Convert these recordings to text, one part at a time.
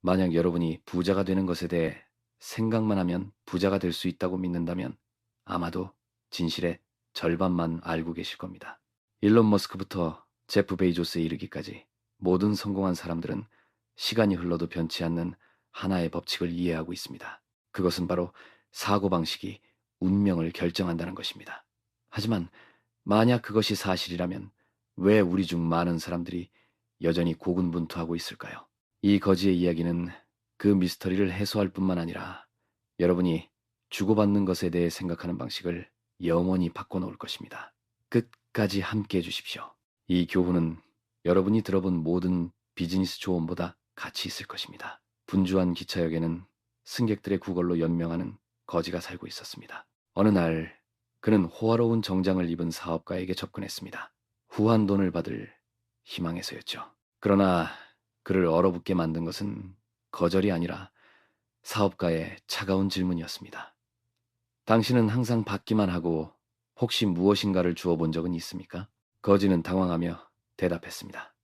만약 여러분이 부자가 되는 것에 대해 생각만 하면 부자가 될 수 있다고 믿는다면 아마도 진실의 절반만 알고 계실 겁니다. 일론 머스크부터 제프 베이조스에 이르기까지 모든 성공한 사람들은 시간이 흘러도 변치 않는 하나의 법칙을 이해하고 있습니다. 그것은 바로 사고방식이 운명을 결정한다는 것입니다. 하지만 만약 그것이 사실이라면 왜 우리 중 많은 사람들이 여전히 고군분투하고 있을까요? 이 거지의 이야기는 그 미스터리를 해소할 뿐만 아니라 여러분이 주고받는 것에 대해 생각하는 방식을 영원히 바꿔놓을 것입니다. 끝까지 함께 해주십시오. 이 교훈은 여러분이 들어본 모든 비즈니스 조언보다 가치 있을 것입니다. 분주한 기차역에는 승객들의 구걸로 연명하는 거지가 살고 있었습니다. 어느 날 그는 호화로운 정장을 입은 사업가에게 접근했습니다. 후한 돈을 받을 희망에서였죠. 그러나 그를 얼어붙게 만든 것은 거절이 아니라 사업가의 차가운 질문이었습니다. 당신은 항상 받기만 하고 혹시 무엇인가를 주어 본 적은 있습니까? 거지는 당황하며 대답했습니다.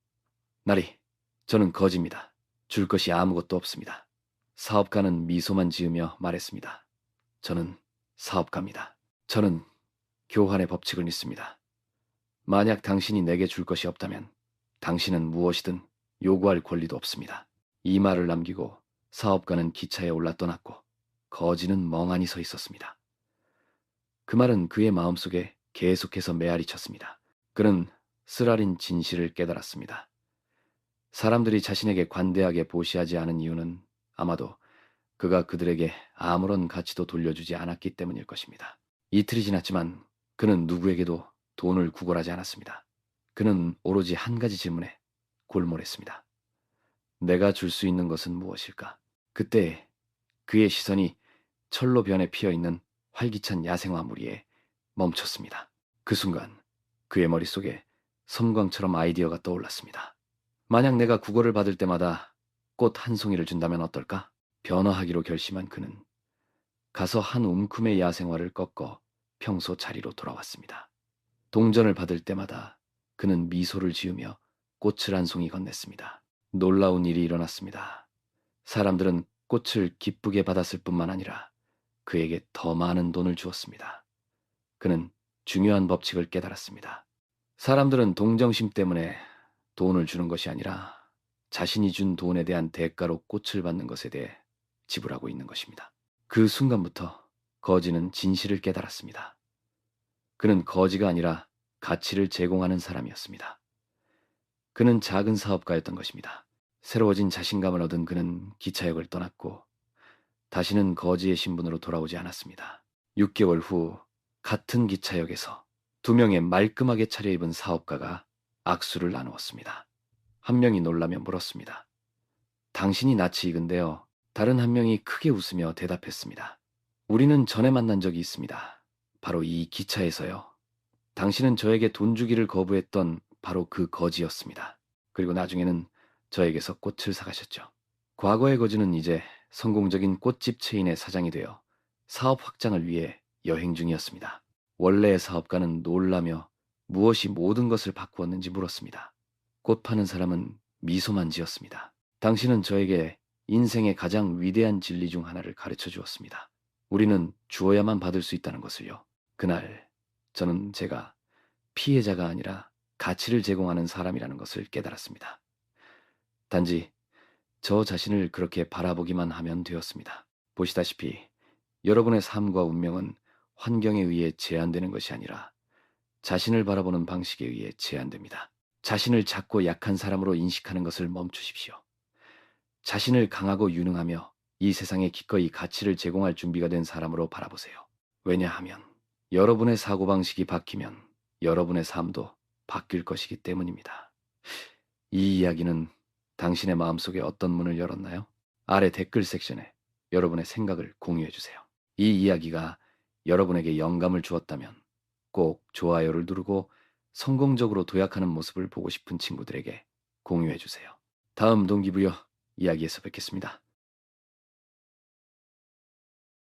나리, 저는 거지입니다. 줄 것이 아무것도 없습니다. 사업가는 미소만 지으며 말했습니다. 저는 사업가입니다. 저는 교환의 법칙을 믿습니다. 만약 당신이 내게 줄 것이 없다면 당신은 무엇이든 요구할 권리도 없습니다. 이 말을 남기고 사업가는 기차에 올라 떠났고 거지는 멍하니 서 있었습니다. 그 말은 그의 마음속에 계속해서 메아리 쳤습니다. 그는 쓰라린 진실을 깨달았습니다. 사람들이 자신에게 관대하게 보시하지 않은 이유는 아마도 그가 그들에게 아무런 가치도 돌려주지 않았기 때문일 것입니다. 이틀이 지났지만 그는 누구에게도 돈을 구걸하지 않았습니다. 그는 오로지 한 가지 질문에 골몰했습니다. 내가 줄 수 있는 것은 무엇일까? 그때 그의 시선이 철로 변해 피어 있는 활기찬 야생화 무리에 멈췄습니다. 그 순간 그의 머릿속에 섬광처럼 아이디어가 떠올랐습니다. 만약 내가 국어를 받을 때마다 꽃 한 송이를 준다면 어떨까? 변화하기로 결심한 그는 가서 한 움큼의 야생화를 꺾어 평소 자리로 돌아왔습니다. 동전을 받을 때마다 그는 미소를 지으며 꽃을 한 송이 건넸습니다. 놀라운 일이 일어났습니다. 사람들은 꽃을 기쁘게 받았을 뿐만 아니라 그에게 더 많은 돈을 주었습니다. 그는 중요한 법칙을 깨달았습니다. 사람들은 동정심 때문에 돈을 주는 것이 아니라 자신이 준 돈에 대한 대가로 꽃을 받는 것에 대해 지불하고 있는 것입니다. 그 순간부터 거지는 진실을 깨달았습니다. 그는 거지가 아니라 가치를 제공하는 사람이었습니다. 그는 작은 사업가였던 것입니다. 새로워진 자신감을 얻은 그는 기차역을 떠났고 다시는 거지의 신분으로 돌아오지 않았습니다. 6개월 후 같은 기차역에서 두 명의 말끔하게 차려입은 사업가가 악수를 나누었습니다. 한 명이 놀라며 물었습니다. 당신이 낯이 익은데요. 다른 한 명이 크게 웃으며 대답했습니다. 우리는 전에 만난 적이 있습니다. 바로 이 기차에서요. 당신은 저에게 돈 주기를 거부했던 바로 그 거지였습니다. 그리고 나중에는 저에게서 꽃을 사가셨죠. 과거의 거지는 이제 성공적인 꽃집 체인의 사장이 되어 사업 확장을 위해 여행 중이었습니다. 원래의 사업가는 놀라며 무엇이 모든 것을 바꾸었는지 물었습니다. 꽃 파는 사람은 미소만 지었습니다. 당신은 저에게 인생의 가장 위대한 진리 중 하나를 가르쳐 주었습니다. 우리는 주어야만 받을 수 있다는 것을요. 그날 저는 제가 피해자가 아니라 가치를 제공하는 사람이라는 것을 깨달았습니다. 단지 저 자신을 그렇게 바라보기만 하면 되었습니다. 보시다시피 여러분의 삶과 운명은 환경에 의해 제한되는 것이 아니라 자신을 바라보는 방식에 의해 제한됩니다. 자신을 작고 약한 사람으로 인식하는 것을 멈추십시오. 자신을 강하고 유능하며 이 세상에 기꺼이 가치를 제공할 준비가 된 사람으로 바라보세요. 왜냐하면 여러분의 사고방식이 바뀌면 여러분의 삶도 바뀔 것이기 때문입니다. 이 이야기는 당신의 마음속에 어떤 문을 열었나요? 아래 댓글 섹션에 여러분의 생각을 공유해 주세요. 이 이야기가 여러분에게 영감을 주었다면 꼭 좋아요를 누르고 성공적으로 도약하는 모습을 보고 싶은 친구들에게 공유해 주세요. 다음 동기부여 이야기에서 뵙겠습니다.